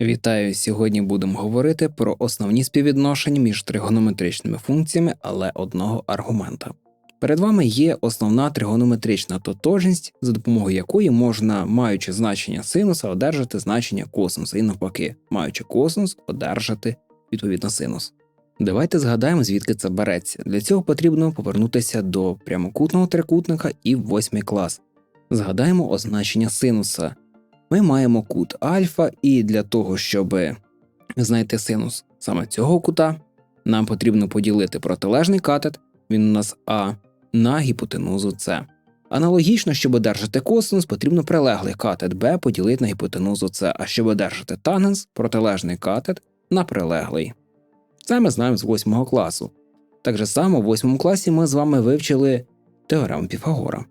Вітаю! Сьогодні будемо говорити про основні співвідношення між тригонометричними функціями, але одного аргумента. Перед вами є основна тригонометрична тотожність, за допомогою якої можна, маючи значення синуса, одержати значення косинуса, і навпаки, маючи косинус, одержати відповідно синус. Давайте згадаємо, звідки це береться. Для цього потрібно повернутися до прямокутного трикутника і восьмий клас. Згадаємо означення синуса. Ми маємо кут альфа, і для того, щоб знайти синус саме цього кута, нам потрібно поділити протилежний катет, він у нас А, на гіпотенузу С. Аналогічно, щоб одержати косинус, потрібно прилеглий катет Б поділити на гіпотенузу С, а щоб одержати тангенс, протилежний катет на прилеглий. Це ми знаємо з 8 класу. Так же само в 8 класі ми з вами вивчили теорему Піфагора,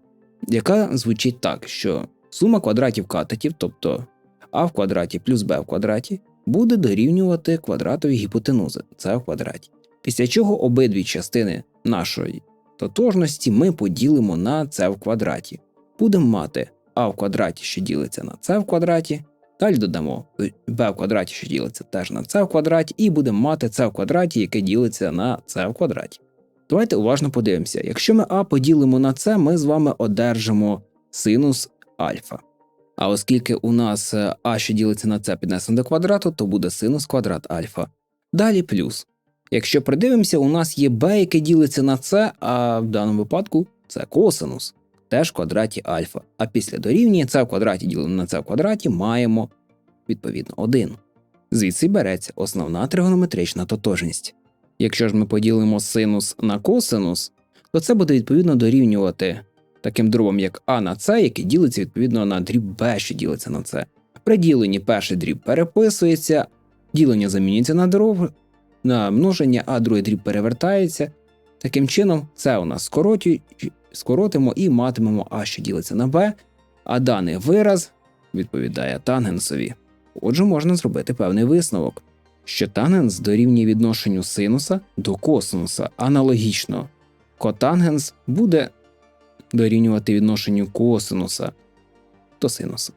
яка звучить так, що сума квадратів катетів, тобто а в квадраті плюс b в квадраті, буде дорівнювати квадратові гіпотенузи С в квадраті. Після чого обидві частини нашої тотожності ми поділимо на С в квадраті. Будемо мати а в квадраті, що ділиться на С в квадраті, далі додамо b в квадраті, що ділиться теж на С в квадраті, і будемо мати С в квадраті, яке ділиться на С в квадраті. Давайте уважно подивимося. Якщо ми А поділимо на С, ми з вами одержимо синус альфа. А оскільки у нас е, а, що ділиться на це піднесено до квадрату, то буде синус квадрат альфа. Далі плюс. Якщо придивимося, у нас є b, яке ділиться на це, а в даному випадку це косинус, теж в квадраті альфа. А після дорівнює це в квадраті ділимо на це в квадраті, маємо відповідно 1. Звідси береться основна тригонометрична тотожність. Якщо ж ми поділимо синус на косинус, то це буде відповідно дорівнювати таким дробом, як А на С, який ділиться відповідно на дріб Б, що ділиться на С. При діленні перший дріб переписується, ділення замінюється на дроб, на множення, а другий дріб перевертається. Таким чином, це у нас скоротю, скоротимо і матимемо А, що ділиться на Б, а даний вираз відповідає тангенсові. Отже, можна зробити певний висновок, що тангенс дорівнює відношенню синуса до косинуса. Аналогічно, котангенс буде дорівнювати відношенню косинуса до синуса.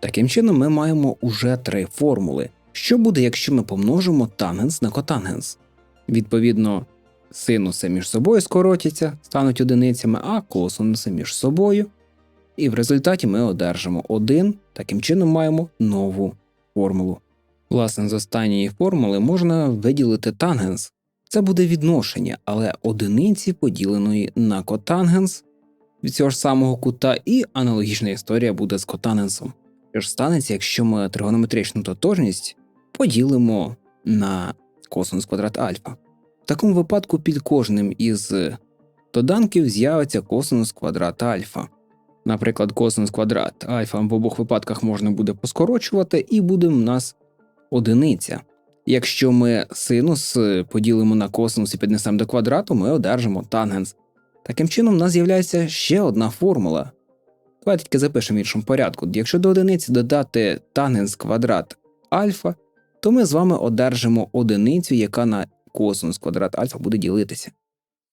Таким чином, ми маємо уже три формули. Що буде, якщо ми помножимо тангенс на котангенс? Відповідно, синуси між собою скоротяться, стануть одиницями, а косинуси між собою. І в результаті ми одержимо 1, таким чином маємо нову формулу. Власне, з останньої формули можна виділити тангенс. Це буде відношення, але одиниці поділеної на котангенс від цього ж самого кута, і аналогічна історія буде з котангенсом. Що ж станеться, якщо ми тригонометричну тотожність поділимо на косинус квадрат альфа. В такому випадку під кожним із доданків з'явиться косинус квадрат альфа. Наприклад, косинус квадрат альфа в обох випадках можна буде поскорочувати, і буде в нас одиниця. Якщо ми синус поділимо на косинус і піднесемо до квадрату, ми одержимо тангенс. Таким чином, у нас з'являється ще одна формула. Давайте тільки запишемо в іншому порядку. Якщо до одиниці додати тангенс квадрат альфа, то ми з вами одержимо одиницю, яка на косинус квадрат альфа буде ділитися.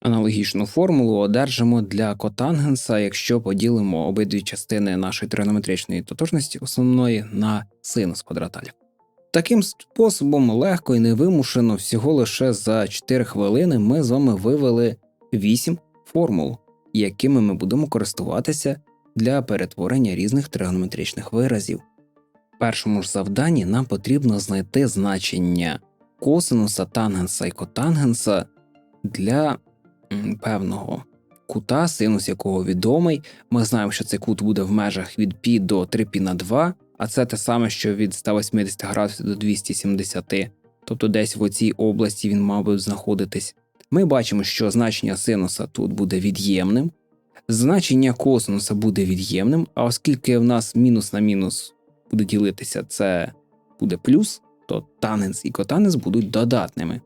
Аналогічну формулу одержимо для котангенса, якщо поділимо обидві частини нашої тригонометричної тотожності основної на синус квадрат альфа. Таким способом легко і невимушено, всього лише за 4 хвилини ми з вами вивели 8 формул, якими ми будемо користуватися для перетворення різних тригонометричних виразів. В першому ж завданні нам потрібно знайти значення косинуса тангенса і котангенса для певного кута, синус якого відомий. Ми знаємо, що цей кут буде в межах від π до 3π на 2, а це те саме, що від 180 градусів до 270, тобто десь в оцій області він мав би знаходитись. Ми бачимо, що значення синуса тут буде від'ємним, значення косинуса буде від'ємним, а оскільки в нас мінус на мінус буде ділитися, це буде плюс, то тангенс і котангенс будуть додатними.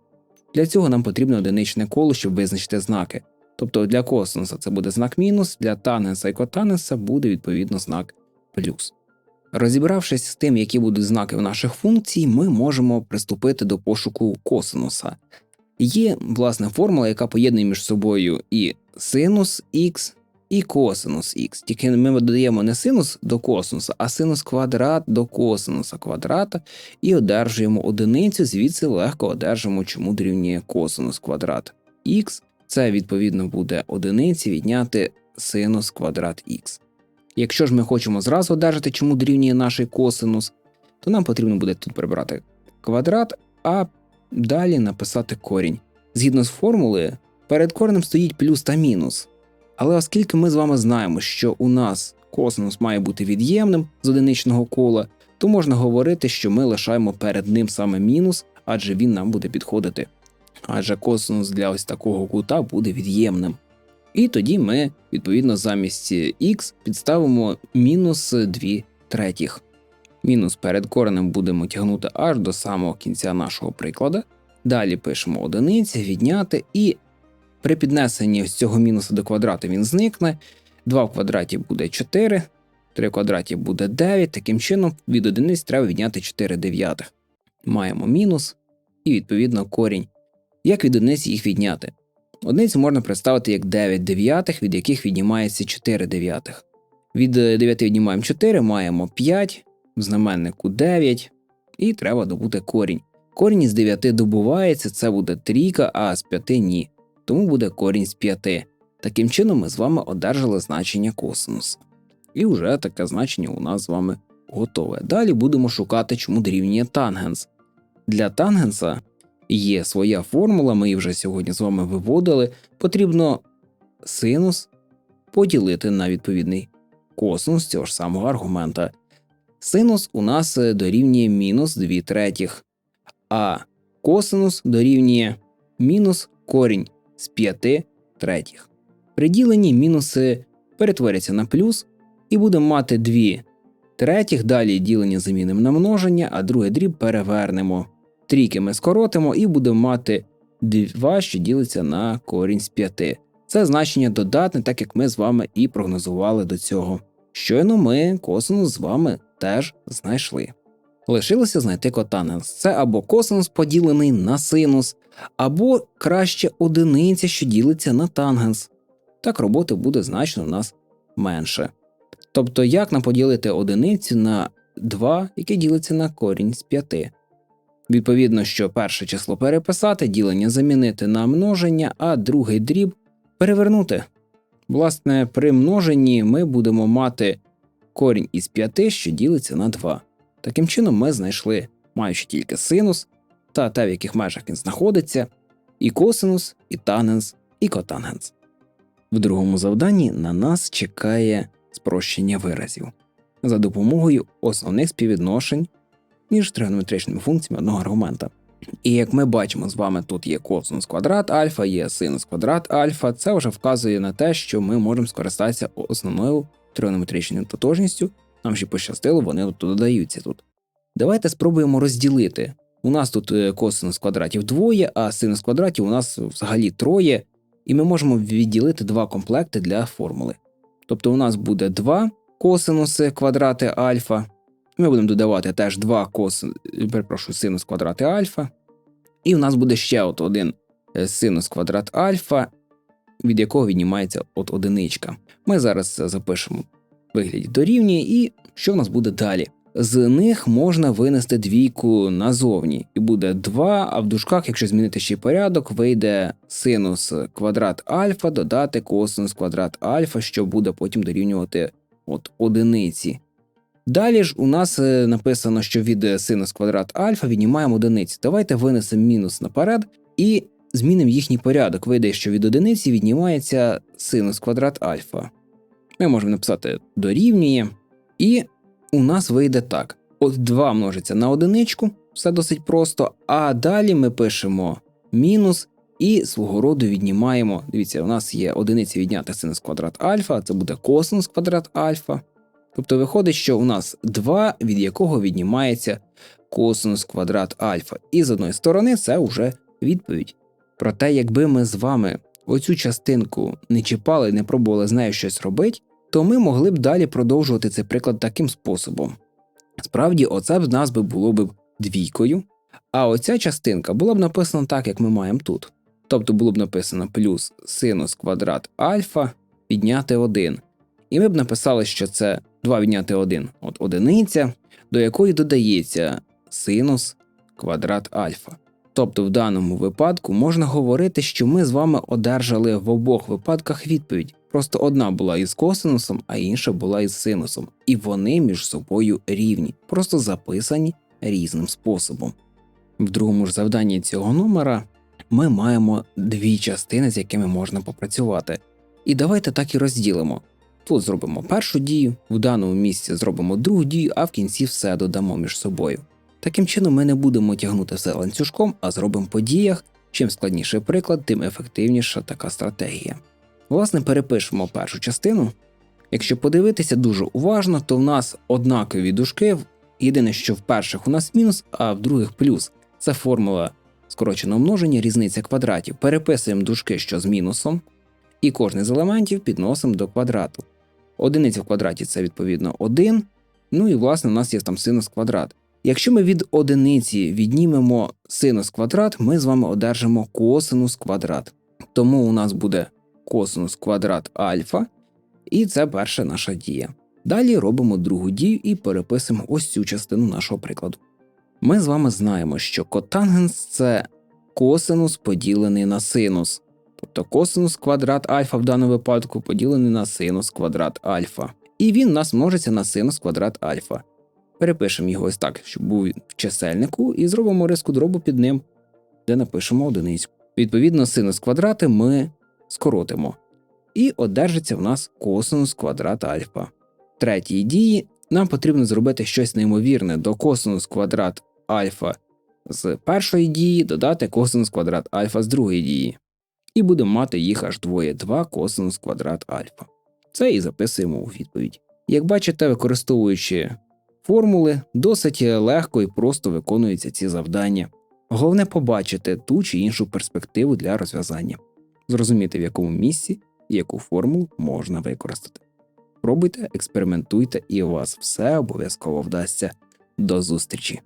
Для цього нам потрібно одиничне коло, щоб визначити знаки. Тобто для косинуса це буде знак мінус, для тангенса і котангенса буде відповідно знак плюс. Розібравшись з тим, які будуть знаки в наших функцій, ми можемо приступити до пошуку косинуса. Є власне формула, яка поєднує між собою і синус х, і косинус х. Тільки ми додаємо не синус до косинуса, а синус квадрат до косинуса квадрата і одержуємо одиницю, звідси легко одержимо, чому дорівнює косинус квадрат х. Це відповідно буде одиниці відняти синус квадрат х. Якщо ж ми хочемо зразу одержати, чому дорівнює наш косинус, то нам потрібно буде тут прибрати квадрат, а далі написати корінь. Згідно з формулою, перед коренем стоїть плюс та мінус. Але оскільки ми з вами знаємо, що у нас косинус має бути від'ємним з одиничного кола, то можна говорити, що ми лишаємо перед ним саме мінус, адже він нам буде підходити. Адже косинус для ось такого кута буде від'ємним. І тоді ми, відповідно, замість х підставимо мінус 2 третіх. Мінус перед коренем будемо тягнути аж до самого кінця нашого прикладу. Далі пишемо одиниці, відняти, і при піднесенні з цього мінуса до квадрату він зникне. 2 в квадраті буде 4, 3 в квадраті буде 9. Таким чином, від одиниць треба відняти 4 дев'ятих. Маємо мінус і, відповідно, корінь. Як від одиниць їх відняти? Одиницю можна представити як 9 дев'ятих, від яких віднімається 4 дев'ятих. Від 9 віднімаємо 4, маємо 5, в знаменнику 9, і треба добути корінь. Корінь із 9 добувається, це буде трійка, а з 5 ні. Тому буде корінь з 5. Таким чином ми з вами одержали значення косинус. І вже таке значення у нас з вами готове. Далі будемо шукати, чому дорівнює тангенс. Для тангенса є своя формула, ми її вже сьогодні з вами виводили. Потрібно синус поділити на відповідний косинус цього ж самого аргумента. Синус у нас дорівнює мінус 2 третіх, а косинус дорівнює мінус корінь з 5 третіх. При діленні мінуси перетворяться на плюс і будемо мати 2 третіх, далі ділення замінимо на множення, а другий дріб перевернемо. Трійки ми скоротимо і будемо мати 2, що ділиться на корінь з 5. Це значення додатне, так як ми з вами і прогнозували до цього. Щойно ми косинус з вами теж знайшли. Лишилося знайти котангенс. Це або косинус поділений на синус, або краще одиниця, що ділиться на тангенс. Так роботи буде значно у нас менше. Тобто, як нам поділити одиницю на 2, яке ділиться на корінь з 5. Відповідно, що перше число переписати, ділення замінити на множення, а другий дріб перевернути. Власне, при множенні ми будемо мати корінь із 5, що ділиться на 2. Таким чином, ми знайшли, маючи тільки синус та те, в яких межах він знаходиться, і косинус, і тангенс, і котангенс. В другому завданні на нас чекає спрощення виразів за допомогою основних співвідношень між тригонометричними функціями одного аргумента. І як ми бачимо з вами, тут є косинус квадрат альфа, є синус квадрат альфа, це вже вказує на те, що ми можемо скористатися основною тригонометричною тотожністю. Нам ще пощастило, вони тут додаються тут. Давайте спробуємо розділити. У нас тут е, косинус квадратів двоє, а синус квадратів у нас взагалі троє, і ми можемо відділити два комплекти для формули. Тобто у нас буде два косинуси квадрати альфа. Ми будемо додавати теж два косин, перепрошую, синус квадрати альфа. І у нас буде ще от один е, синус квадрат альфа, від якого віднімається от одиничка. Ми зараз запишемо вигляді дорівнює, і що в нас буде далі? З них можна винести двійку назовні, і буде 2, а в дужках, якщо змінити ще порядок, вийде синус квадрат альфа додати косинус квадрат альфа, що буде потім дорівнювати от одиниці. Далі ж у нас е, написано, що від синус квадрат альфа віднімаємо одиниці. Давайте винесемо мінус наперед і змінимо їхній порядок. Вийде, що від одиниці віднімається синус квадрат альфа. Ми можемо написати дорівнює, і у нас вийде так: от 2 множиться на одиничку, все досить просто. А далі ми пишемо мінус і свого роду віднімаємо. Дивіться, у нас є одиниці відняти синус квадрат альфа, це буде косинус квадрат альфа. Тобто виходить, що у нас 2, від якого віднімається косинус квадрат альфа. І з одної сторони це вже відповідь. Проте, якби ми з вами оцю частинку не чіпали, не пробували з нею щось робити, то ми могли б далі продовжувати цей приклад таким способом. Справді, оце б в нас би було б двійкою, а оця частинка була б написана так, як ми маємо тут. Тобто було б написано плюс синус квадрат альфа відняти 1. І ми б написали, що це 2 відняти 1, от одиниця, до якої додається синус квадрат альфа. Тобто в даному випадку можна говорити, що ми з вами одержали в обох випадках відповідь. Просто одна була із косинусом, а інша була із синусом, і вони між собою рівні, просто записані різним способом. В другому ж завданні цього номера ми маємо дві частини, з якими можна попрацювати. І давайте так і розділимо. Тут зробимо першу дію, в даному місці зробимо другу дію, а в кінці все додамо між собою. Таким чином, ми не будемо тягнути все ланцюжком, а зробимо по діях. Чим складніший приклад, тим ефективніша така стратегія. Власне, перепишемо першу частину. Якщо подивитися дуже уважно, то в нас однакові дужки. Єдине, що в перших у нас мінус, а в других плюс. Це формула скороченого множення, різниця квадратів. Переписуємо дужки, що з мінусом, і кожний з елементів підносимо до квадрату. Одиниця в квадраті це відповідно 1. Ну і власне у нас є там синус квадрат. Якщо ми від одиниці віднімемо синус квадрат, ми з вами одержимо косинус квадрат. Тому у нас буде косинус квадрат альфа, і це перша наша дія. Далі робимо другу дію і переписуємо ось цю частину нашого прикладу. Ми з вами знаємо, що котангенс це косинус поділений на синус, тобто косинус квадрат альфа в даному випадку поділений на синус квадрат альфа. І він у нас множиться на синус квадрат альфа. Перепишемо його ось так, щоб був в чисельнику, і зробимо риску дробу під ним, де напишемо одиницю. Відповідно, синус квадрати ми скоротимо. І одержиться в нас косинус квадрат альфа. В третій дії нам потрібно зробити щось неймовірне до косинус квадрат альфа з першої дії додати косинус квадрат альфа з другої дії. І будемо мати їх аж двоє 2 косинус квадрат альфа. Це і записуємо у відповідь. Як бачите, використовуючи формули, досить легко і просто виконуються ці завдання. Головне побачити ту чи іншу перспективу для розв'язання, зрозуміти, в якому місці і яку формулу можна використати. Пробуйте, експериментуйте, і у вас все обов'язково вдасться. До зустрічі!